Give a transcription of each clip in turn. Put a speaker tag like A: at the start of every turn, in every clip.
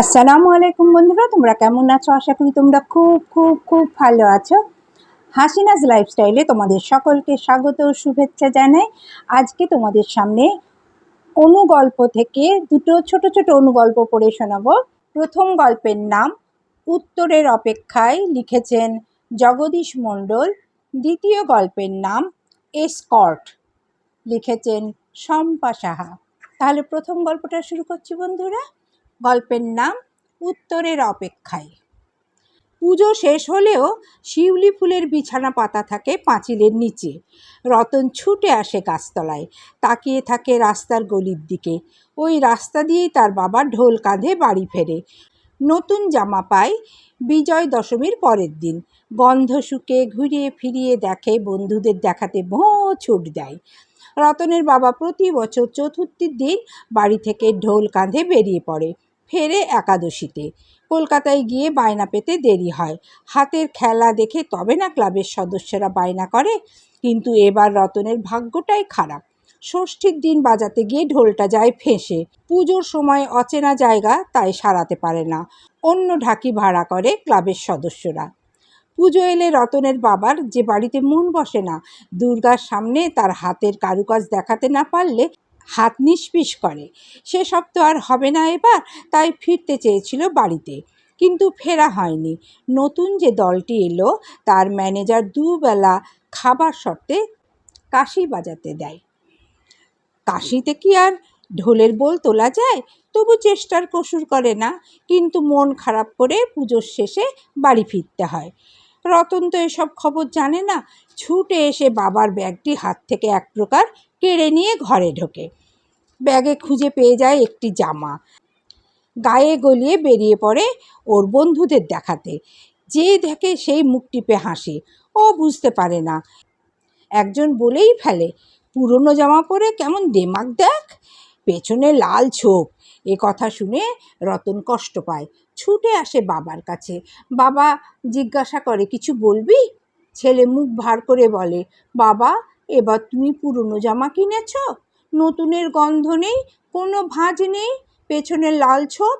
A: আসসালামু আলাইকুম বন্ধুরা, তোমরা কেমন আছো? আশা করি তোমরা খুব খুব খুব ভালো আছো। হাসিনাজ লাইফস্টাইলে তোমাদের সকলকে স্বাগত ও শুভেচ্ছা জানাই। আজকে তোমাদের সামনে অনুগল্প থেকে দুটো ছোট ছোট অনুগল্প পড়ে শোনাবো। প্রথম গল্পের নাম উত্তরের অপেক্ষায় লিখেছেন জগদীশ মণ্ডল। দ্বিতীয় গল্পের নাম এসকর্ট, লিখেছেন শম্পা সাহা। তাহলে প্রথম গল্পটা শুরু করছি বন্ধুরা। গল্পের নাম উত্তরের অপেক্ষায়। পুজো শেষ হলেও শিউলি ফুলের বিছানা পাতা থাকে পাঁচিলের নিচে। রতন ছুটে আসে গাছতলায়, তাকিয়ে থাকে রাস্তার গলির দিকে। ওই রাস্তা দিয়েই তার বাবা ঢোল কাঁধে বাড়ি ফেরে। নতুন জামা পায় বিজয় দশমীর পরের দিন। গন্ধ শুকে ঘুরিয়ে ফিরিয়ে দেখে বন্ধুদের দেখাতে ভোঁ ছুট দেয়। রতনের বাবা প্রতি বছর চতুর্থীর দিন বাড়ি থেকে ঢোল কাঁধে বেরিয়ে পড়ে। ফেরে একাদশীতে। কলকাতায় গিয়ে বায়না পেতে দেরি হয়। হাতের খেলা দেখে তবে না ক্লাবের সদস্যরা বায়না করে, কিন্তু এবার রতনের ভাগ্যটাই খারাপ। ষষ্ঠীর দিন বাজাতে গিয়ে ঢোলটা যায় ফেঁসে। পুজোর সময় অচেনা জায়গা তাই সারাতে পারে না। অন্য ঢাকি ভাড়া করে ক্লাবের সদস্যরা। পুজো এলে রতনের বাবার যে বাড়িতে মন বসে না, দুর্গার সামনে তার হাতের কারুকাজ দেখাতে না পারলে হাত নিষ্পিস করে। সেসব তো আর হবে না এবার, তাই ফিরতে চেয়েছিল বাড়িতে। কিন্তু ফেরা হয়নি। নতুন যে দলটি এলো, তার ম্যানেজার দুবেলা খাবার শর্তে কাশি বাজাতে দেয়। কাশিতে কি আর ঢোলের বোল তোলা যায়? তবু চেষ্টার কসুর করে না। কিন্তু মন খারাপ করে পুজোর শেষে বাড়ি ফিরতে হয়। রতন তো এসব খবর জানে না। ছুটে এসে বাবার ব্যাগটি হাত থেকে এক প্রকার কেড়ে নিয়ে ঘরে ঢোকে। ব্যাগে খুঁজে পেয়ে যায় একটি জামা। গায়ে গলিয়ে বেরিয়ে পড়ে ওর বন্ধুদের দেখাতে। যে দেখে সেই মুখ টিপে হাসে। ও বুঝতে পারে না। একজন বলেই ফেলে, পুরনো জামা পরে কেমন দেমাক দেখ? পেছনে লাল ছোপ এ কথা শুনে রতন কষ্ট পায়। ছুটে আসে বাবার কাছে। বাবা জিজ্ঞাসা করে, কিছু বলবি? ছেলে মুখ ভার করে বলে, বাবা, এবার তুমি পুরনো জামা কিনেছ? নতুনের গন্ধ নেই? কোনো ভাঁজ নেই? পেছনে লাল ছোপ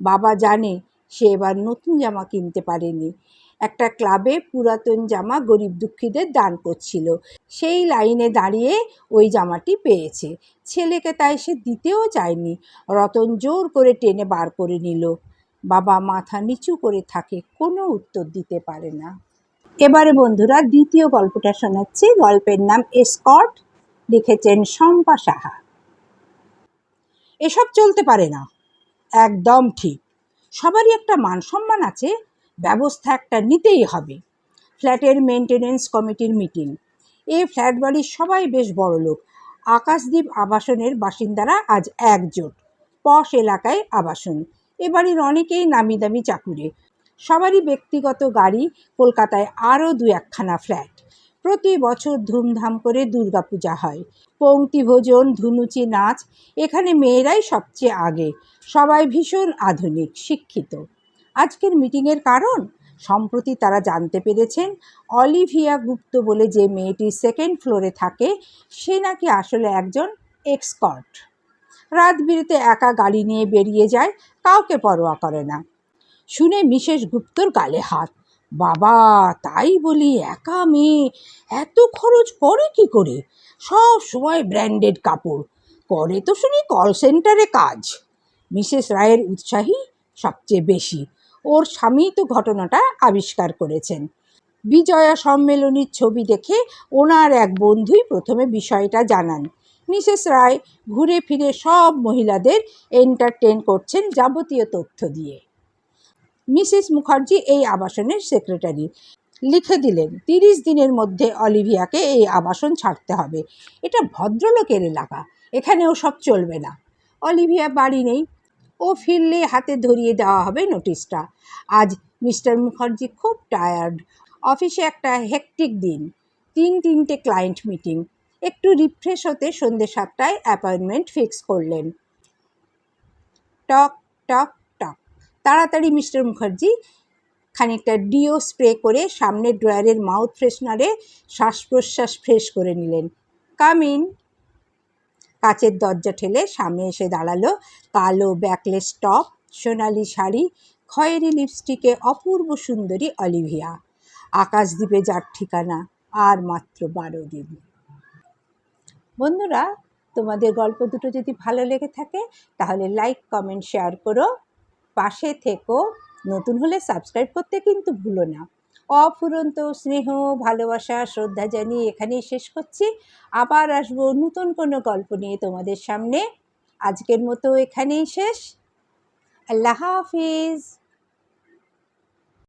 A: বাবা জানে সে এবার নতুন জামা কিনতে পারেনি। একটা ক্লাবে পুরাতন জামা গরিব দুঃখীদের দান করছিল। সেই লাইনে দাঁড়িয়ে ওই জামাটি পেয়েছে। ছেলেকে তাই সে দিতেও চায়নি। রতন জোর করে টেনে বার করে নিল। বাবা মাথা নিচু করে থাকে, কোনো উত্তর দিতে পারে না। এবারে বন্ধুরা দ্বিতীয় গল্পটা শোনাচ্ছি। গল্পের নাম এসকট লিখেছেন শম্পা সাহা। এসব চলতে পারে না। একদম ঠিক। সবারই একটা মান সম্মান আছে ব্যবস্থা একটা নিতেই হবে। ফ্ল্যাটের মেনটেনেন্স কমিটির মিটিং। এ ফ্ল্যাট বাড়ির সবাই বেশ বড় লোক। আকাশদ্বীপ আবাসনের বাসিন্দারা আজ একজোট। পশ এলাকায় আবাসন। এ বাড়ির অনেকেই নামি দামি চাকুরে। সবারই ব্যক্তিগত গাড়ি, কলকাতায় আরও দু একখানা ফ্ল্যাট। প্রতি বছর ধুমধাম করে দুর্গাপূজা হয়। পংক্তি ভোজন, ধুনুচি নাচ, এখানে মেয়েরাই সবচেয়ে আগে। সবাই ভীষণ আধুনিক, শিক্ষিত। আজকের মিটিংয়ের কারণ? সম্প্রতি তারা জানতে পেরেছেন, অলিভিয়া গুপ্ত বলে যে মেয়েটি সেকেন্ড ফ্লোরে থাকে, সে নাকি আসলে একজন এক্সকর্ট। রাত বিরেতে একা গাড়ি নিয়ে বেরিয়ে যায়, কাউকে পরোয়া করে না। শুনে মিসেস গুপ্তর গালে হাত। বাবা, তাই বলি একা মেয়ে? এত খরচ করে কি করে? সব সময় ব্র্যান্ডেড কাপড়। করে তো শুনি কল সেন্টারে কাজ। মিসেস রায়ের উৎসাহী সবচেয়ে বেশি। ওর স্বামী তো ঘটনাটা আবিষ্কার করেছেন। বিজয়া সম্মেলনীর ছবি দেখে ওনার এক বন্ধুই প্রথমে বিষয়টা জানান। মিসেস রায় ঘুরে ফিরে সব মহিলাদের এন্টারটেন করছেন যাবতীয় তথ্য দিয়ে। মিসেস মুখার্জি এই আবাসনের সেক্রেটারি লিখে দিলেন, তিরিশ দিনের মধ্যে অলিভিয়াকে এই আবাসন ছাড়তে হবে। এটা ভদ্রলোকের এলাকা, এখানেও সব চলবে না। অলিভিয়া বাড়ি নেই ও ফিরলে হাতে ধরিয়ে দেওয়া হবে নোটিশটা। আজ মিস্টার মুখার্জি খুব টায়ার্ড অফিসে একটা হেকটিক দিন। তিন তিনটে ক্লায়েন্ট মিটিং একটু রিফ্রেশ হতে সন্ধ্যে সাতটায় অ্যাপয়েন্টমেন্ট ফিক্স করলেন। টক টক টক। তাড়াতাড়ি মিস্টার মুখার্জি খানিকটা ডিও স্প্রে করে সামনের ড্রয়ারের মাউথ ফ্রেশনারে শ্বাস প্রশ্বাস ফ্রেশ করে নিলেন। কাম ইন কাচের দরজা ঠেলে সামনে এসে দাঁড়াল। কালো ব্যাকলেস টপ, সোনালি শাড়ি, খয়েরি লিপস্টিকে অপূর্ব সুন্দরী অলিভিয়া। আকাশদ্বীপে যার ঠিকানা আর মাত্র বারো দিন। বন্ধুরা, তোমাদের গল্প দুটো যদি ভালো লেগে থাকে, তাহলে লাইক কমেন্ট শেয়ার করো। পাশে থেকো। নতুন হলে সাবস্ক্রাইব করতে কিন্তু ভুলো না। অফুরন্ত স্নেহ, ভালোবাসা, শ্রদ্ধা জানিয়ে এখানেই শেষ করছি। আবার আসব নতুন কোনো গল্প নিয়ে তোমাদের সামনে। আজকের মতো এখানেই শেষ। আল্লাহ হাফিজ।